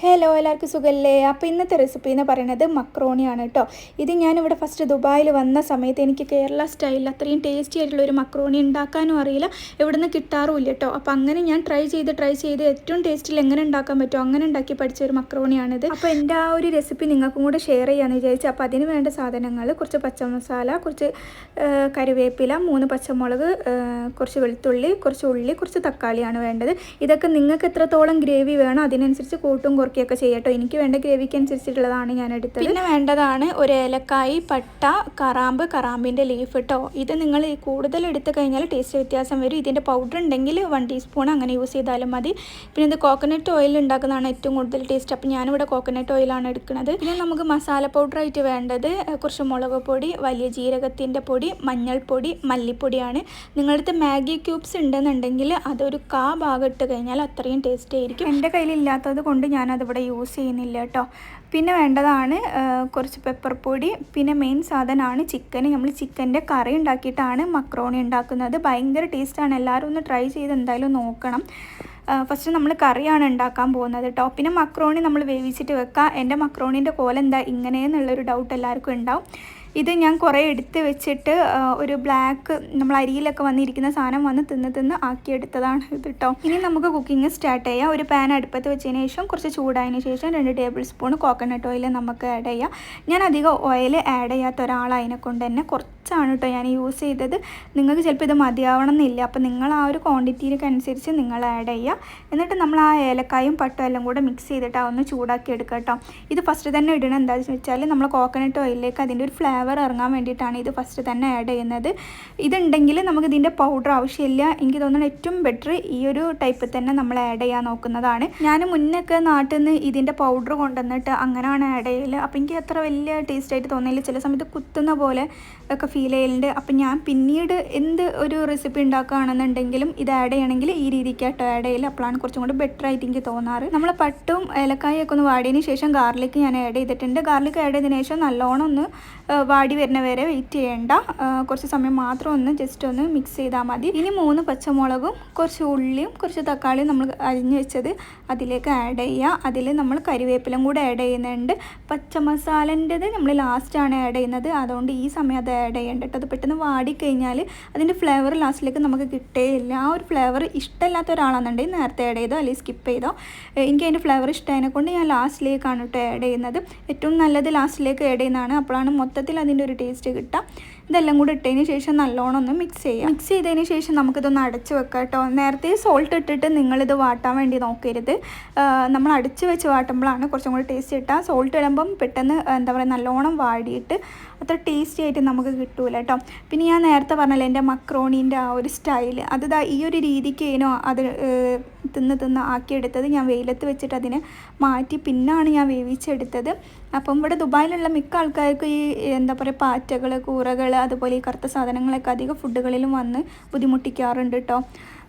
Hello എല്ലാവർക്കും സുഖല്ലേ? അപ്പോൾ ഇന്നത്തെ റെസിപ്പി എന്ന് പറയുന്നത് മക്രോണിയാണ് കേട്ടോ ഇത് ഞാനിവിടെ ഫസ്റ്റ് ദുബായിൽ വന്ന സമയത്ത് എനിക്ക് കേരള സ്റ്റൈലിൽ അത്രയും ടേസ്റ്റി ആയിട്ടുള്ള ഒരു മക്രോണി ഉണ്ടാക്കാനും അറിയില്ല. എവിടെ നിന്ന് കിട്ടാറുമില്ല കേട്ടോ അപ്പോൾ അങ്ങനെ ഞാൻ ട്രൈ ചെയ്ത് ട്രൈ ചെയ്ത് ഏറ്റവും ടേസ്റ്റിൽ എങ്ങനെ ഉണ്ടാക്കാൻ പറ്റുമോ അങ്ങനെ ഉണ്ടാക്കി പഠിച്ച ഒരു മക്രോണിയാണിത് അപ്പോൾ എന്റെ ആ ഒരു റെസിപ്പി നിങ്ങൾക്കും കൂടെ ഷെയർ ചെയ്യാമെന്ന് വിചാരിച്ചു അപ്പോൾ അതിന് വേണ്ട സാധനങ്ങൾ കുറച്ച് പച്ചമസാല കുറച്ച് കറിവേപ്പില മൂന്ന് പച്ചമുളക് കുറച്ച് വെളുത്തുള്ളി കുറച്ച് ഉള്ളി കുറച്ച് തക്കാളിയാണ് വേണ്ടത്. ഇതൊക്കെ നിങ്ങൾക്ക് എത്രത്തോളം ഗ്രേവി വേണോ അതിനനുസരിച്ച് കൂട്ടും കുറയ്ക്കുകയൊക്കെ ചെയ്യട്ടോ. എനിക്ക് വേണ്ട ഗ്രേവിക്ക് അനുസരിച്ചിട്ടുള്ളതാണ് ഞാൻ എടുത്തത്. പിന്നെ വേണ്ടതാണ് ഒരു ഏലക്കായി പട്ട കറാമ്പ് കറാമ്പിന്റെ ലീഫ് കേട്ടോ ഇത് നിങ്ങൾ കൂടുതൽ എടുത്തു കഴിഞ്ഞാൽ ടേസ്റ്റ് വ്യത്യാസം വരും. ഇതിന്റെ പൗഡർ ഉണ്ടെങ്കിൽ വൺ ടീസ്പൂൺ അങ്ങനെ യൂസ് ചെയ്താലും മതി. പിന്നെ ഇത് കോക്കനട്ട് ഓയിൽ ഉണ്ടാക്കുന്നതാണ് ഏറ്റവും കൂടുതൽ ടേസ്റ്റ് അപ്പോൾ ഞാനിവിടെ കോക്കനട്ട് ഓയിലാണ് എടുക്കുന്നത്. പിന്നെ നമുക്ക് മസാല പൗഡർ ആയിട്ട് വേണ്ടത് കുറച്ച് മുളക് പൊടി വലിയ ജീരകത്തിന്റെ പൊടി മഞ്ഞൾപ്പൊടി മല്ലിപ്പൊടിയാണ്. നിങ്ങളടുത്ത് മാഗി ക്യൂബ്സ് ഉണ്ടെന്നുണ്ടെങ്കിൽ അതൊരു കാ ഭാഗം ഇട്ട് കഴിഞ്ഞാൽ അത്രയും ടേസ്റ്റ് ആയിരിക്കും. എന്റെ കയ്യിലില്ലാത്തത് കൊണ്ട് ഞാനതിവിടെ യൂസ് ചെയ്യുന്നില്ല കേട്ടോ പിന്നെ വേണ്ടതാണ് കുറച്ച് പെപ്പർ പൊടി പിന്നെ മെയിൻ സാധനമാണ് ചിക്കൻ നമ്മൾ ചിക്കന്റെ കറി ഉണ്ടാക്കിയിട്ടാണ് മക്രോണി ഉണ്ടാക്കുന്നത്. ഭയങ്കര ടേസ്റ്റാണ് എല്ലാവരും ഒന്ന് ട്രൈ ചെയ്ത് എന്തായാലും നോക്കണം. ഫസ്റ്റ് നമ്മൾ കറിയാണ് ഉണ്ടാക്കാൻ പോകുന്നത് കേട്ടോ പിന്നെ മക്രോണി നമ്മൾ വേവിച്ചിട്ട് വെക്കുക എന്റെ മക്രോണീന്റെ കോലെന്താ ഇങ്ങനെയെന്നുള്ളൊരു ഡൗട്ട് എല്ലാവർക്കും ഉണ്ടാവും. ഇത് ഞാൻ കുറേ എടുത്ത് വെച്ചിട്ട് ഒരു ബ്ലാക്ക് നമ്മൾ അരിയിലൊക്കെ വന്നിരിക്കുന്ന സാധനം വന്ന് തിന്ന് തിന്ന് ആക്കിയെടുത്തതാണ് ഇത് കേട്ടോ ഇനി നമുക്ക് കുക്കിംഗ് സ്റ്റാർട്ട് ചെയ്യാം. ഒരു പാൻ അടുപ്പത്ത് വെച്ചതിന് ശേഷം കുറച്ച് ചൂടായതിന് ശേഷം രണ്ട് ടേബിൾ സ്പൂൺ കോക്കനട്ട് ഓയിൽ നമുക്ക് ആഡ് ചെയ്യാം. ഞാൻ അധികം ഓയിൽ ആഡ് ചെയ്യാത്ത ഒരാളായതിനെ കൊണ്ട് തന്നെ. കുറച്ചാണ് കേട്ടോ ഞാൻ യൂസ് ചെയ്തത്. നിങ്ങൾക്ക് ചിലപ്പോൾ ഇത് മതിയാവണം എന്നില്ല അപ്പോൾ നിങ്ങൾ ആ ഒരു ക്വാണ്ടിറ്റിയിലേക്ക് അനുസരിച്ച് നിങ്ങൾ ആഡ് ചെയ്യുക എന്നിട്ട് നമ്മൾ ആ ഏലക്കായും പട്ടും എല്ലാം കൂടെ മിക്സ് ചെയ്തിട്ട് അതൊന്ന് ചൂടാക്കി എടുക്കുക കേട്ടോ ഇത് ഫസ്റ്റ് തന്നെ ഇടണം എന്താണെന്ന് വെച്ചാൽ നമ്മൾ കോക്കനട്ട് ഓയിലിലേക്ക് അതിന്റെ ഒരു ഫ്ലേവർ ഇറങ്ങാൻ വേണ്ടിയിട്ടാണ് ഇത് ഫസ്റ്റ് തന്നെ ആഡ് ചെയ്യുന്നത്. ഇതുണ്ടെങ്കിൽ നമുക്ക് ഇതിന്റെ പൗഡർ ആവശ്യമില്ല. എനിക്ക് തോന്നുന്നു ഏറ്റവും ബെറ്റർ ഈ ഒരു ടൈപ്പിൽ തന്നെ നമ്മൾ ആഡ് ചെയ്യാൻ നോക്കുന്നതാണ്. ഞാൻ മുന്നൊക്കെ നാട്ടിൽ നിന്ന് ഇതിന്റെ പൗഡർ കൊണ്ടുവന്നിട്ട് അങ്ങനെയാണ് ആഡ് ചെയ്യൽ അപ്പോൾ എനിക്ക് അത്ര വലിയ ടേസ്റ്റ് ആയിട്ട് തോന്നിയില്ല. ചില സമയത്ത് കുത്തുന്ന പോലെ ഒക്കെ ഫീൽ ചെയ്യലുണ്ട്. അപ്പം ഞാൻ പിന്നീട് എന്ത് ഒരു റെസിപ്പി ഉണ്ടാക്കുകയാണെന്നുണ്ടെങ്കിലും ഇത് ആഡ് ചെയ്യണമെങ്കിൽ ഈ രീതിക്ക് കേട്ടോ ആഡ് ചെയ്യൽ അപ്പോഴാണ് കുറച്ചും കൂടി ബെറ്റർ ആയിട്ട് എനിക്ക് തോന്നാറ്. നമ്മൾ പട്ടും ഏലക്കായൊക്കെ ഒന്ന് വാടിയതിന് ശേഷം ഗാർലിക്ക് ഞാൻ ആഡ് ചെയ്തിട്ടുണ്ട്. ഗാർലിക്ക് ആഡ് ചെയ്തതിന് ശേഷം നല്ലോണം ഒന്ന് വാടി വരുന്ന വരെ വെയിറ്റ് ചെയ്യേണ്ട. കുറച്ച് സമയം മാത്രം ഒന്ന് ജസ്റ്റ് ഒന്ന് മിക്സ് ചെയ്താൽ മതി. ഇനി മൂന്ന് പച്ചമുളകും കുറച്ച് ഉള്ളിയും കുറച്ച് തക്കാളിയും നമ്മൾ അരിഞ്ഞ് വെച്ചത് അതിലേക്ക് ആഡ് ചെയ്യുക അതിൽ നമ്മൾ കരിവേപ്പിലും കൂടെ ആഡ് ചെയ്യുന്നുണ്ട്. പച്ചമസാലന്റെത് നമ്മൾ ലാസ്റ്റാണ് ആഡ് ചെയ്യുന്നത്. അതുകൊണ്ട് ഈ സമയം അത് ആഡ് ചെയ്യേണ്ട കേട്ടോ അത് പെട്ടെന്ന് വാടിക്കഴിഞ്ഞാൽ അതിന്റെ ഫ്ലേവർ ലാസ്റ്റിലേക്ക് നമുക്ക് കിട്ടേയില്ല. ആ ഒരു ഫ്ലേവർ ഇഷ്ടമില്ലാത്ത ഒരാളാണെന്നുണ്ടെങ്കിൽ നേരത്തെ ആഡ് ചെയ്തോ അല്ലെങ്കിൽ സ്കിപ്പ് ചെയ്തോ. എനിക്ക് അതിന്റെ ഫ്ലേവർ ഇഷ്ടമായതിനെ കൊണ്ട് ഞാൻ ലാസ്റ്റിലേക്കാണ് കേട്ടോ ആഡ് ചെയ്യുന്നത്. ഏറ്റവും നല്ലത് ലാസ്റ്റിലേക്ക് ആഡ് ചെയ്യുന്നതാണ്. അപ്പോഴാണ് മൊത്തത്തിൽ അതിന്റെ ഒരു ടേസ്റ്റ് കിട്ടുക. ഇതെല്ലാം കൂടി ഇട്ടതിന് ശേഷം നല്ലോണം ഒന്ന് മിക്സ് ചെയ്യാം മിക്സ് ചെയ്തതിന് ശേഷം നമുക്കിതൊന്ന് അടച്ച് വെക്കാം കേട്ടോ നേരത്തെ സോൾട്ട് ഇട്ടിട്ട് നിങ്ങളിത് വാട്ടാൻ വേണ്ടി നോക്കരുത്. നമ്മൾ അടച്ച് വെച്ച് വാട്ടുമ്പോഴാണ് കുറച്ചും കൂടി ടേസ്റ്റ് കിട്ടുക. സോൾട്ട് ഇടുമ്പം പെട്ടെന്ന് എന്താ പറയുക നല്ലോണം വാടിയിട്ട് അത്ര ടേസ്റ്റി ആയിട്ട് നമുക്ക് കിട്ടൂല കേട്ടോ പിന്നെ ഞാൻ നേരത്തെ പറഞ്ഞല്ലോ എന്റെ മക്രോണീന്റെ ആ ഒരു സ്റ്റൈൽ അത് ഈ ഒരു രീതിക്ക് ഏനോ അത് തിന്ന് തിന്ന് ആക്കിയെടുത്തത് ഞാൻ വെയിലത്ത് വെച്ചിട്ട് അതിനെ മാറ്റി പിന്നാണ് ഞാൻ വേവിച്ചെടുത്തത്. അപ്പം ഇവിടെ ദുബായിലുള്ള മിക്ക ആൾക്കാർക്കും ഈ എന്താ പറയുക പാറ്റകൾ കൂറകൾ അതുപോലെ ഈ കറുത്ത സാധനങ്ങളൊക്കെ അധികം ഫുഡുകളിലും വന്ന് ബുദ്ധിമുട്ടിക്കാറുണ്ട് കേട്ടോ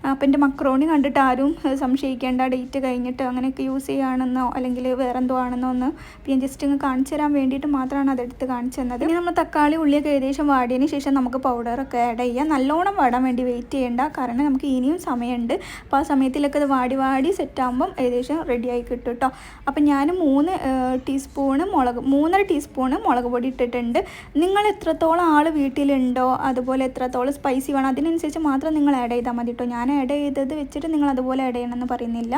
അപ്പം എന്റെ മക്രോണി കണ്ടിട്ട് ആരും സംശയിക്കേണ്ട ഡേറ്റ് കഴിഞ്ഞിട്ട് അങ്ങനെയൊക്കെ യൂസ് ചെയ്യുകയാണെന്നോ അല്ലെങ്കിൽ വേറെ എന്തോ ആണെന്നോ ഒന്ന് പിന്നെ ജസ്റ്റ് ഇങ്ങ് കാണിച്ചു തരാൻ വേണ്ടിയിട്ട് മാത്രമാണ് അതെടുത്ത് കാണിച്ചു തന്നത്. ഇനി നമ്മൾ തക്കാളി ഉള്ളിയൊക്കെ ഏകദേശം വാടിയതിന് ശേഷം നമുക്ക് പൗഡറൊക്കെ ആഡ് ചെയ്യാം. നല്ലോണം വാടാൻ വേണ്ടി വെയിറ്റ് ചെയ്യേണ്ട കാരണം നമുക്ക് ഇനിയും സമയമുണ്ട്. അപ്പോൾ ആ സമയത്തിലൊക്കെ അത് വാടി വാടി സെറ്റ് ആകുമ്പം ഏകദേശം റെഡിയായി കിട്ടും കേട്ടോ അപ്പം ഞാൻ മൂന്ന് ടീസ്പൂണ് മുളക് മൂന്നര ടീസ്പൂണ് മുളക് പൊടി ഇട്ടിട്ടുണ്ട്. നിങ്ങൾ എത്രത്തോളം ആൾ വീട്ടിലുണ്ടോ അതുപോലെ എത്രത്തോളം സ്പൈസി വേണം അതിനനുസരിച്ച് മാത്രം നിങ്ങൾ ആഡ് ചെയ്താൽ മതി കേട്ടോ ഞാൻ ആഡ് ചെയ്തത് വെച്ചിട്ട് നിങ്ങൾ അതുപോലെ ആഡ് ചെയ്യണമെന്ന് പറയുന്നില്ല.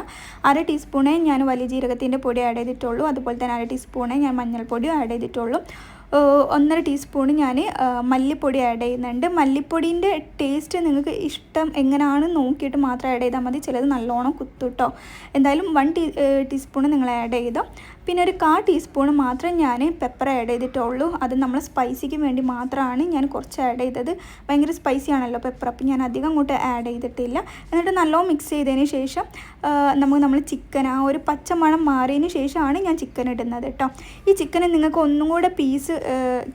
അര ടീസ്പൂണേ ഞാൻ വലിയ ജീരകത്തിന്റെ പൊടി ആഡ് ചെയ്തിട്ടുള്ളൂ. അതുപോലെ തന്നെ അര ടീസ്പൂണേ ഞാൻ മഞ്ഞൾപ്പൊടിയും ആഡ് ചെയ്തിട്ടുള്ളൂ. ഒന്നര ടീസ്പൂൺ ഞാൻ മല്ലിപ്പൊടി ആഡ് ചെയ്യുന്നുണ്ട്. മല്ലിപ്പൊടീന്റെ ടേസ്റ്റ് നിങ്ങൾക്ക് ഇഷ്ടം എങ്ങനെയാണ് നോക്കിയിട്ട് മാത്രം ആഡ് ചെയ്താൽ മതി. ചിലത് നല്ലോണം കുത്തുട്ടോ എന്തായാലും വൺ ടീ ടീസ്പൂണ് നിങ്ങൾ ആഡ് ചെയ്തോ. പിന്നെ ഒരു കാ ടീസ്പൂൺ മാത്രം ഞാൻ പെപ്പർ ആഡ് ചെയ്തിട്ടുള്ളൂ. അത് നമ്മൾ സ്പൈസിക്ക് വേണ്ടി മാത്രമാണ് ഞാൻ കുറച്ച് ആഡ് ചെയ്തത്. ഭയങ്കര സ്പൈസി ആണല്ലോ പെപ്പർ അപ്പം ഞാൻ അധികം അങ്ങോട്ട് ആഡ് ചെയ്തിട്ടില്ല. എന്നിട്ട് നല്ലോണം മിക്സ് ചെയ്തതിന് ശേഷം നമുക്ക് നമ്മൾ ചിക്കൻ ആ ഒരു പച്ചമണം മാറിയതിന് ശേഷമാണ് ഞാൻ ചിക്കൻ ഇടുന്നത് കേട്ടോ ഈ ചിക്കന് നിങ്ങൾക്ക് ഒന്നും കൂടെ പീസ്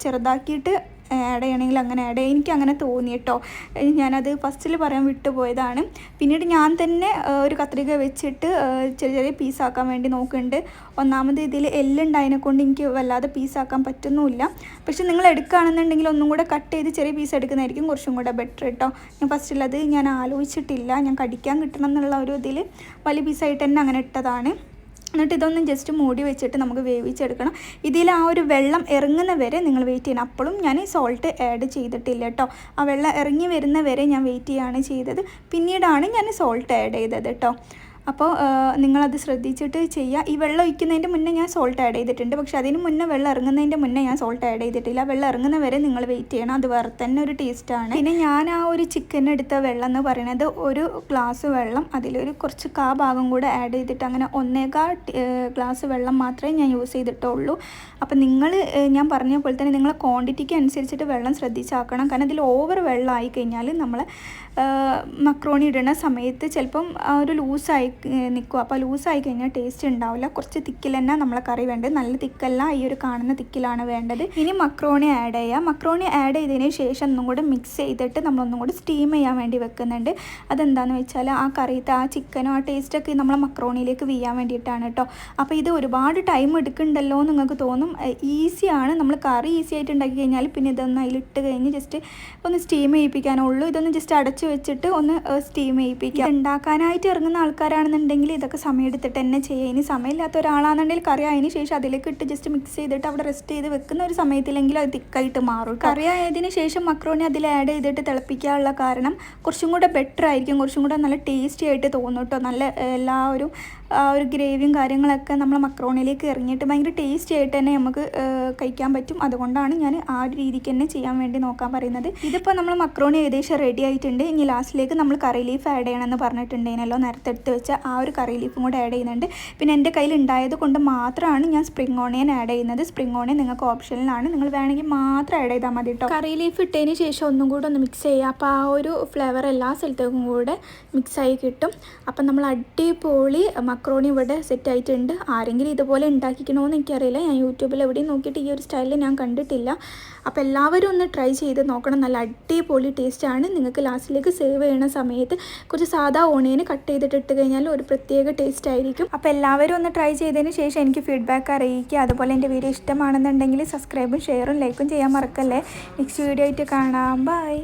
ചെറുതാക്കിയിട്ട് ആഡ് ചെയ്യണമെങ്കിൽ അങ്ങനെ ആഡ് ചെയ്യാം. എനിക്ക് അങ്ങനെ തോന്നി കേട്ടോ. ഞാനത് ഫസ്റ്റിൽ പറയാൻ വിട്ടുപോയതാണ്. പിന്നീട് ഞാൻ തന്നെ ഒരു കത്രിക വെച്ചിട്ട് ചെറിയ ചെറിയ പീസാക്കാൻ വേണ്ടി നോക്കുന്നുണ്ട്. ഒന്നാമത് ഇതിൽ എല്ലുണ്ടായതിനെ കൊണ്ട് എനിക്ക് വല്ലാതെ പീസാക്കാൻ പറ്റുന്നുമില്ല. പക്ഷെ നിങ്ങൾ എടുക്കുകയാണെന്നുണ്ടെങ്കിൽ ഒന്നും കൂടെ കട്ട് ചെയ്ത് ചെറിയ പീസ് എടുക്കുന്നതായിരിക്കും കുറച്ചും കൂടെ ബെറ്റർ കേട്ടോ. ഞാൻ ഫസ്റ്റിലത് ഞാൻ ആലോചിച്ചിട്ടില്ല. ഞാൻ കടിക്കാൻ കിട്ടണം എന്നുള്ള ഒരു ഇതിൽ വലിയ പീസായിട്ട് തന്നെ അങ്ങനെ ഇട്ടതാണ്. എന്നിട്ട് ഇതൊന്നും ജസ്റ്റ് മൂടി വെച്ചിട്ട് നമുക്ക് വേവിച്ചെടുക്കണം. ഇതിൽ ആ ഒരു വെള്ളം ഇറങ്ങുന്ന വരെ നിങ്ങൾ വെയിറ്റ് ചെയ്യണം. അപ്പോഴും ഞാൻ ഈ സോൾട്ട് ആഡ് ചെയ്തിട്ടില്ല കേട്ടോ ആ വെള്ളം ഇറങ്ങി വരുന്ന വരെ ഞാൻ വെയിറ്റ് ചെയ്യുകയാണ് ചെയ്തത്. പിന്നീടാണ് ഞാൻ സോൾട്ട് ആഡ് ചെയ്തത് കേട്ടോ അപ്പോൾ നിങ്ങളത് ശ്രദ്ധിച്ചിട്ട് ചെയ്യുക. ഈ വെള്ളം ഒഴിക്കുന്നതിന്റെ മുന്നേ ഞാൻ സോൾട്ട് ആഡ് ചെയ്തിട്ടുണ്ട്. പക്ഷേ അതിന് മുന്നേ വെള്ളം ഇറങ്ങുന്നതിന്റെ മുന്നേ ഞാൻ സോൾട്ട് ആഡ് ചെയ്തിട്ടില്ല. വെള്ളം ഇറങ്ങുന്ന വരെ നിങ്ങൾ വെയിറ്റ് ചെയ്യണം. അത് വേറെ തന്നെ ഒരു ടേസ്റ്റാണ് പിന്നെ ഞാൻ ആ ഒരു ചിക്കൻ എടുത്ത വെള്ളം എന്ന് പറയുന്നത് ഒരു ഗ്ലാസ് വെള്ളം. അതിലൊരു കുറച്ച് കാ ഭാഗം കൂടെ ആഡ് ചെയ്തിട്ട് അങ്ങനെ ഒന്നേകാ ഗ്ലാസ് വെള്ളം മാത്രമേ ഞാൻ യൂസ് ചെയ്തിട്ടുള്ളൂ. അപ്പോൾ നിങ്ങൾ ഞാൻ പറഞ്ഞ പോലെ തന്നെ നിങ്ങളെ ക്വാണ്ടിറ്റിക്ക് അനുസരിച്ചിട്ട് വെള്ളം ശ്രദ്ധിച്ചാക്കണം. കാരണം ഇതിൽ ഓവർ വെള്ളം ആയി കഴിഞ്ഞാൽ നമ്മൾ മക്രോണി ഇടുന്ന സമയത്ത് ചിലപ്പം ഒരു ലൂസായി നിൽക്കും അപ്പോൾ ലൂസായി കഴിഞ്ഞാൽ ടേസ്റ്റ് ഉണ്ടാവില്ല. കുറച്ച് തിക്കിൽ തന്നെ നമ്മളെ കറി വേണ്ടത്. നല്ല തിക്കല്ല ഈ ഒരു കാണുന്ന തിക്കിലാണ് വേണ്ടത്. ഇനി മക്രോണി ആഡ് ചെയ്യുക മക്രോണി ആഡ് ചെയ്തതിന് ശേഷം ഒന്നും കൂടെ മിക്സ് ചെയ്തിട്ട് നമ്മളൊന്നും കൂടി സ്റ്റീം ചെയ്യാൻ വേണ്ടി വെക്കുന്നുണ്ട്. അതെന്താണെന്ന് വെച്ചാൽ ആ കറിയത്തെ ആ ചിക്കനോ ആ ടേസ്റ്റൊക്കെ നമ്മളെ മക്രോണിയിലേക്ക് വീയാൻ വേണ്ടിയിട്ടാണ് കേട്ടോ. അപ്പോൾ ഇത് ഒരുപാട് ടൈം എടുക്കുന്നുണ്ടല്ലോ എന്ന് നിങ്ങൾക്ക് തോന്നും. ഈസിയാണ് നമ്മൾ കറി ഈസി ആയിട്ട് ഉണ്ടാക്കി കഴിഞ്ഞാൽ പിന്നെ ഇതൊന്ന് അതിലിട്ട് കഴിഞ്ഞ് ജസ്റ്റ് ഒന്ന് സ്റ്റീം ചെയ്യിപ്പിക്കാനുള്ളൂ ഇതൊന്ന് ജസ്റ്റ് അടച്ചു വെച്ചിട്ട് ഒന്ന് സ്റ്റീം ചെയ്യിപ്പിക്കുക ഉണ്ടാക്കാനായിട്ട് ഇറങ്ങുന്ന ആൾക്കാരാണെന്നുണ്ടെങ്കിൽ ഇതൊക്കെ സമയം എടുത്തിട്ട് തന്നെ ചെയ്യുക. ഇനി സമയമില്ലാത്ത ഒരാളാണെന്നുണ്ടെങ്കിൽ കറി അതിന് ശേഷം അതിലേക്ക് ഇട്ട് ജസ്റ്റ് മിക്സ് ചെയ്തിട്ട് അവിടെ റെസ്റ്റ് ചെയ്ത് വെക്കുന്ന ഒരു സമയത്തില്ലെങ്കിലും അത് തിക്കായിട്ട് മാറും. കറി ആയതിനു ശേഷം മക്രോണി അതിൽ ആഡ് ചെയ്തിട്ട് തിളപ്പിക്കാനുള്ള കാരണം കുറച്ചും കൂടെ ബെറ്റർ ആയിരിക്കും. കുറച്ചും കൂടെ നല്ല ടേസ്റ്റി ആയിട്ട് തോന്നും കേട്ടോ നല്ല എല്ലാ ഒരു ആ ഒരു ഗ്രേവിയും കാര്യങ്ങളൊക്കെ നമ്മൾ മക്രോണിയിലേക്ക് ഇറങ്ങിയിട്ട് ഭയങ്കര ടേസ്റ്റി ആയിട്ട് തന്നെ നമുക്ക് കഴിക്കാൻ പറ്റും. അതുകൊണ്ടാണ് ഞാൻ ആ ഒരു രീതിക്ക് തന്നെ ചെയ്യാൻ വേണ്ടി നോക്കാൻ പറയുന്നത്. ഇതിപ്പോൾ നമ്മൾ മക്രോണി ഏകദേശം റെഡി ആയിട്ടുണ്ട്. ഇനി ലാസ്റ്റിലേക്ക് നമ്മൾ കറി ലീഫ് ആഡ് ചെയ്യണമെന്ന് പറഞ്ഞിട്ടുണ്ടെങ്കിലോ നേരത്തെ എടുത്ത് വെച്ച ആ ഒരു കറി ലീഫും കൂടെ ആഡ് ചെയ്യുന്നുണ്ട്. പിന്നെ എന്റെ കയ്യിൽ ഉണ്ടായത് കൊണ്ട് മാത്രമാണ് ഞാൻ സ്പ്രിംഗ് ഓണിയൻ ആഡ് ചെയ്യുന്നത്. സ്പ്രിംഗ് ഓണിയൻ നിങ്ങൾക്ക് ഓപ്ഷനിലാണ് നിങ്ങൾ വേണമെങ്കിൽ മാത്രം ആഡ് ചെയ്താൽ മതി കേട്ടോ കറി ലീഫ് ഇട്ടതിന് ശേഷം ഒന്നും കൂടെ ഒന്ന് മിക്സ് ചെയ്യുക അപ്പോൾ ആ ഒരു ഫ്ലേവർ എല്ലാ സ്ഥലത്തേക്കും കൂടെ മിക്സായി കിട്ടും. അപ്പം നമ്മൾ അടിപൊളി മക്രോണി ഇവിടെ സെറ്റ് ആയിട്ടുണ്ട്. ആരെങ്കിലും ഇതുപോലെ ഉണ്ടാക്കിക്കണമെന്ന് എനിക്കറിയില്ല. ഞാൻ യൂട്യൂബിൽ എവിടെയും നോക്കിയിട്ട് ഈ ഒരു സ്റ്റൈലിൽ ഞാൻ കണ്ടിട്ടില്ല. അപ്പോൾ എല്ലാവരും ഒന്ന് ട്രൈ ചെയ്ത് നോക്കണം. നല്ല അടിപൊളി ടേസ്റ്റാണ് നിങ്ങൾക്ക് ലാസ്റ്റിലേക്ക് സേവ് ചെയ്യണ സമയത്ത് കുറച്ച് സാധാ ഓണിയന് കട്ട് ചെയ്തിട്ട് ഇട്ട് കഴിഞ്ഞാൽ ഒരു പ്രത്യേക ടേസ്റ്റ് ആയിരിക്കും. അപ്പോൾ എല്ലാവരും ഒന്ന് ട്രൈ ചെയ്തതിന് ശേഷം എനിക്ക് ഫീഡ്ബാക്ക് അറിയിക്കുക. അതുപോലെ എന്റെ വീഡിയോ ഇഷ്ടമാണെന്നുണ്ടെങ്കിൽ സബ്സ്ക്രൈബും ഷെയറും ലൈക്കും ചെയ്യാൻ മറക്കല്ലേ. നെക്സ്റ്റ് വീഡിയോ ആയിട്ട് കാണാം. ബൈ